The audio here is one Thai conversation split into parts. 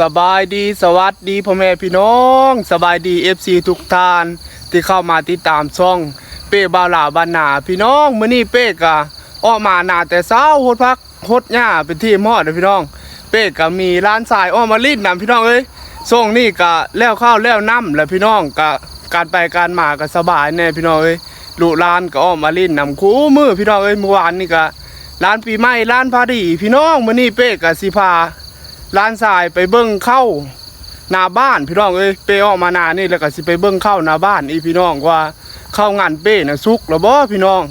สบายดีสวัสดีพ่อแม่พี่น้อง สบายดี FC ทุกท่านที่เข้ามาติดตามช่อง เป้บาหลาบ้านนาพี่น้องมื้อนี้เป้กะออกมาหนาแต่เช้าโหดพักโหดหญ้าเป็นที่มอดเด้อพี่น้อง เป้กะมีร้านสายอ้อมมาลิดนํพี่น้องเอ้ยช่วงนี้กะแล้วข้าวแล้วน้ำแล้วพี่น้องกะการไปการมาก็สบายแน่พี่น้องเอ้ยลูกร้านก็อ้อมมาลิดนำคู่มือพี่น้องเอ้ยเมื่อวานนี่กะร้านปีใหม่ร้านพาดีพี่น้องมื้อนี้เป้กะสิพา ร้านทรายไปเบิ้งเข้าหนาบ้านพี่น้องเอ้ยเป้ออกมาหนานี่แล้วก็สิไปเบิ้งเข้าหนาบ้านอีพี่น้องว่าเข้างานเป้น่ะสุกแล้วบ่พี่น้อง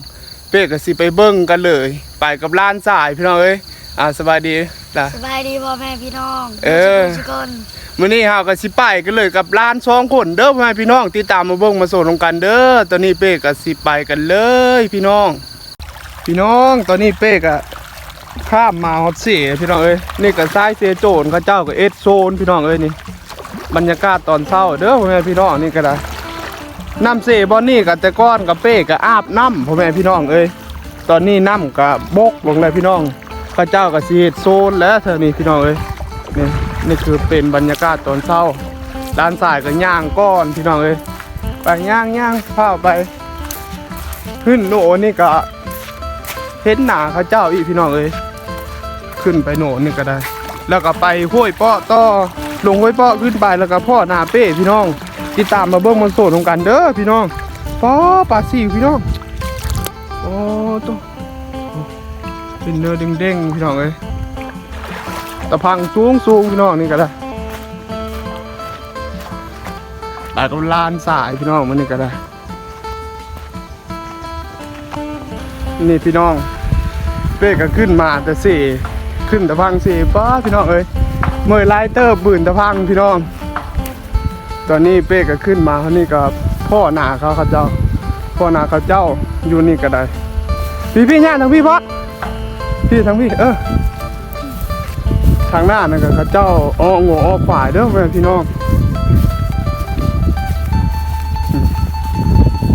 เป้ก็สิไปเบิ้งกันเลย ไปกับร้านทรายพี่น้องเอ้ยอ่าสบายดีล่ะ สบายดีพ่อแม่พี่น้องเออ ทุกคนมื้อนี้เฮาก็สิไปกันเลยกับร้านสองคนเด้อพ่อแม่พี่น้องติดตามมาเบิ่งมาโซนกันเด้อตอนนี้เป้ก็สิไปกันเลย พี่น้อง พี่น้องตอนนี้เป้ก็ ข้ามมาฮอดเสียพี่น้องเอ้ยนี่ก็ซ้ายเสียโจรเขาเจ้าก็เอ็ดโซนพี่น้องเอ้ยนี่บรรยากาศตอนเช้าเด้อพ่อแม่พี่น้องนี่ก็ได้น้ำเสบอนนี่กับต่ก้อนกับเป้กับอาบน้ำพ่อแม่พี่น้องเอ้ยตอนนี้น้ำกับบกลงเลยพี่น้องพระเจ้ากับสีดโซนแล้วเธอนี่พี่น้องเอ้ยนี่นี่คือเป็นบรรยากาศตอนเช้าด้านซ้ายก็ย่างก้อนพี่น้องเอ้ยไปย่างย่างข้าวไปขึ้นโนนี่ก็เห็นหนาเขาเจ้าอีพี่น้องเอ้ย ขึ้นไปโหนนี่ก็ได้ แล้วก็ไปห้วยเปาะต่อลงห้วยเปาะขึ้นไปแล้วก็พ่อนาเป้พี่น้อง ติดตามมาเบิ้งมันโสดของกันเด้อพี่น้องป้อปลาสีพี่น้องโอ้ตัวเป็นเนื้อเด้งๆพี่น้องเอ้ยตะพังสูงสูงพี่น้องนี่ก็ได้ตากับลานสายพี่น้องมันนี่ก็ได้นี่พี่น้อง เป้ก็ขึ้นมาแต่สี่ ขึ้นตะพังสีป้าพี่น้องเอ้ยเมื่อไลายเตอร์ปืนตะพังพี่น้อง ตอนนี้เป้ก็ขึ้นมาเขานี่ก็พ่อหนาเขาเขาเจ้า พ่อหนาเขาเจ้าอยู่นี่ก็ได้ พี่พี่เนี่ยทางพี่พ่อพี่ทางพี่เออทางหน้านั่นก็เขาเจ้าอ้อโง่อ้อขวายเด้อแม่พี่น้อง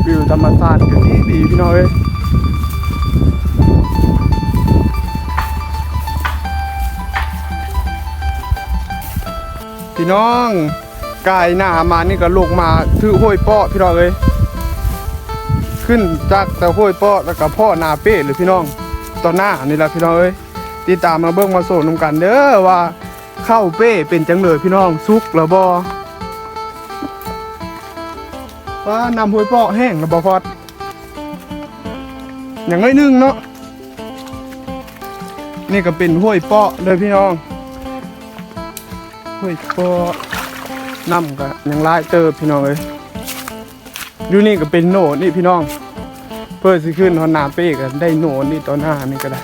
วิวธรรมชาติก็ดีดีพี่น้องเอ้ย น้องกายหน้ามานี่ก็ลงมาถือห้วยเปาะพี่น้องเอ้ยขึ้นจากแต่ห้วยเปาะแล้วก็พ่อนาเป้เลยพี่น้องตอนหน้านี่แหละพี่น้องเอ้ยติดตามมาเบิ่งมาโซนนำกันเด้อว่าเข้าเป้เป็นจังเลยพี่น้องสุกแล้วบ่ว่านำห้วยเปาะแห้งแล้วบ่พอดอย่างน้อยหนึงเนาะนี่ก็เป็นห้วยเปาะเลยพี่น้อง เฮ้ยก็นำก็ยังไล่เติบพี่น้องเอ้ยอยู่นี่ก็เป็นโหนดนี่พี่น้อง เพื่อสิขึ้นหอนนาเป้กันได้โหนดนี่ตอนหน้านี่ก็ได้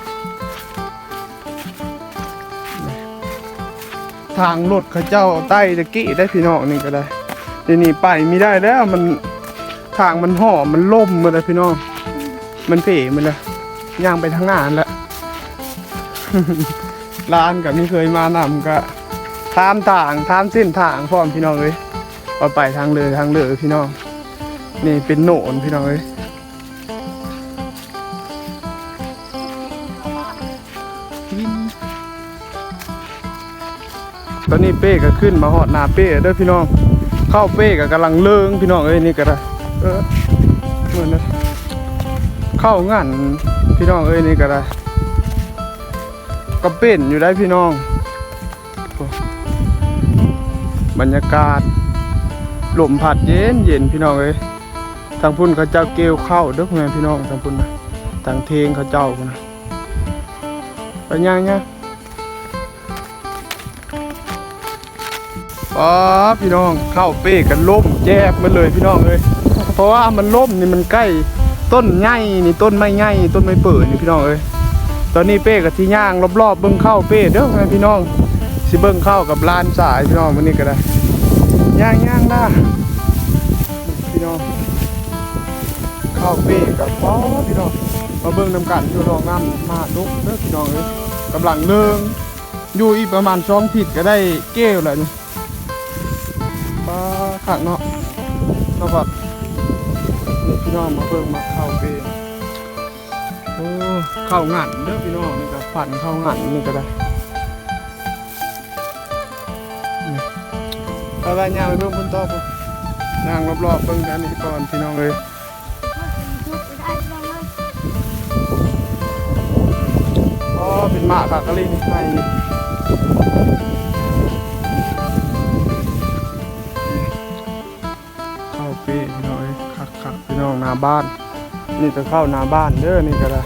ทางรถเขาเจ้าใต้ตะกี้ได้พี่น้องนี่ก็ได้เดี๋ยวนี้ไปไม่ได้แล้วมันทางมันห่อมันล่มมาเลยพี่น้อง มันเป๋มันเลยย่างไปทางหน้านั่นแหละร้านกับไม่เคยมานำก็ ทามทางทามเส้นทางพร้อมพี่น้องเอ้ยเอาไปทางเลยทางเลยพี่น้อง นี่เป็นโหนนพี่น้องเอ้ยตอนนี้เป้ก็ขึ้นมาหอดนาเป้เด้อพี่น้อง เข้าเป้ก็กำลังเลิงพี่น้องเอ้ยนี่ก็ได้เออเหมือนนะเข้างันพี่น้องเอ้ยนี่ก็ได้ก็เป็นอยู่ได้พี่น้อง บรรยากาศลมพัดเย็นเย็นพี่น้องเอ้ยทางพุ่นเขาเจ้าเกลเข้าเด้อพ่อแม่พี่น้องทางพุ่นนะทางเทงเขาเจ้านนะไปย่างย่างอ๋อพี่น้องเข้าเป้กันล่มแยบมาเลยพี่น้องเอ้ยเพราะว่ามันล่มนี่มันใกล้ต้นไง่นี่ต้นไม้ไง่ต้นไม้เปิดนี่พี่น้องเอ้ยตอนนี้เป้กับที่ย่างรอบๆเบิ่งเข้าเป้เด้อพี่น้อง สิเบิ่งเข้ากับลานสายพี่น้องวันนี้ก็ได้ย่างย่างนะพี่น้องเข้าเป้กับพ่อพี่น้องมาเบิ่งนำกันอยู่รองน้ำมาลุกเด้อพี่น้องเอ้ยกำลังเลิงอยู่อีกประมาณสองทิศก็ได้เก้วแล้วนี่ปลาขักเนาะเนาะครับพี่น้องมาเบิ่งมาเข้าเป้โอ้เข้างันเด้อพี่น้องนี่ก็ฝันเข้างันนี่ก็ได้ ไปย่างไปเบิ่งพุ่นต่อพุ่นย่างรอบๆเบิ่งอันนี้ก่อนพี่น้องเอ้ยอ๋อเป็นหมากผักะลินี่ไทยนี่เข้าเป้พี่น้องเอ้ยคักๆพี่น้องหน้าบ้าน นี่จะเข้าหน้าบ้านเด้อนี่ก็ได้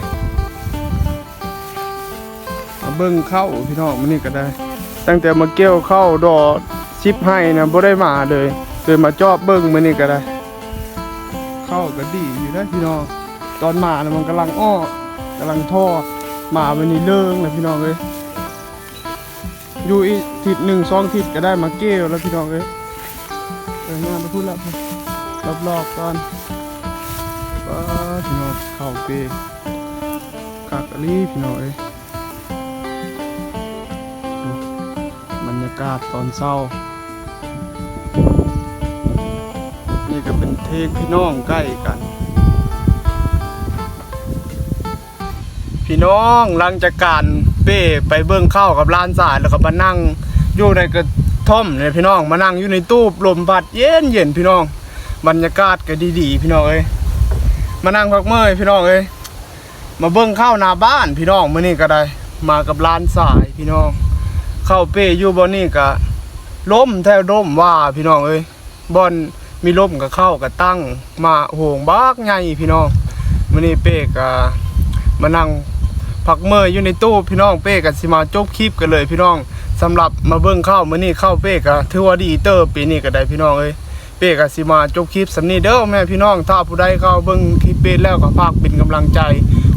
มาเบิ่งเข้าพี่น้องมันนี่ก็ได้ ตั้งแต่มาเกี่ยวเข้าดอก ชิปให้นะบ่ได้มาเลยเลยมาจอบเบิ่งมันนี่ก็ได้ เข้าก็ดีอยู่ได้อพี่น้องตอนมานะมันกำลังอ้อกำลังทอดมาวันนี้เลิงเลยพี่น้องเอ้ยอยู่อีกทิศหนึ่งสองทิศก็ได้มาเกี่ยวแล้วพี่น้องเอ้ยเอองานไปพูดแล้วรอบๆก่อนป้าพี่น้องเข้าเปกากะลีพี่น้องเอ้ยบรรยากาศตอนเช้า นี่ก็เป็นเทคพี่น้องใกล้กัน พี่น้องหลังจากการเป้ไปเบิ่งเข้าวกับร้านสายแล้วก็มานั่งอยู่ในกระท่อมเนี่ยพี่น้องมานั่งอยู่ในตู้ลมพัดเย็นเย็นพี่น้อง บรรยากาศก็ดีๆ พี่น้องเอ้ยมานั่งพักเมื่อยพี่น้องเอ้ยมาเบิ้งข้าวนาบ้านพี่น้องมื้อนี้ก็ได้ มากับร้านสายพี่น้อง เข้าเป้อยู่บ่นี่ก็ล้มแทบล้มว่าพี่น้องเอ้ยบ่อน มีลมก็เข้าก็ตั้งมาโหงบากใหญ่พี่น้องมื้อนี้เป้ก็มานั่งพักเมื่อยอยู่ในตู้พี่น้องเป้ก็สิมาจบคลิปกันเลยพี่น้องสำหรับมาเบิ้งเข้ามื้อนี้เข้าเป้ก็ถือว่าดีเตอร์ปีนี้ก็ได้พี่น้องเอ้ยเป้ก็สิมาจบคลิปสำนี้เด้อแม่พี่น้องถ้าผู้ใดเข้าเบิ่งคลิปเป้แล้วก็ฝากเป็นกำลังใจ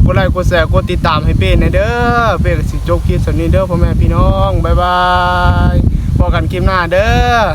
กดไลค์กดแชร์กดติดตามให้เป้ในเด้อเป้ก็สิจบคลิปสำนี้เด้อพ่อแม่พี่น้องบ๊ายบายพบกันคลิปหน้าเด้อ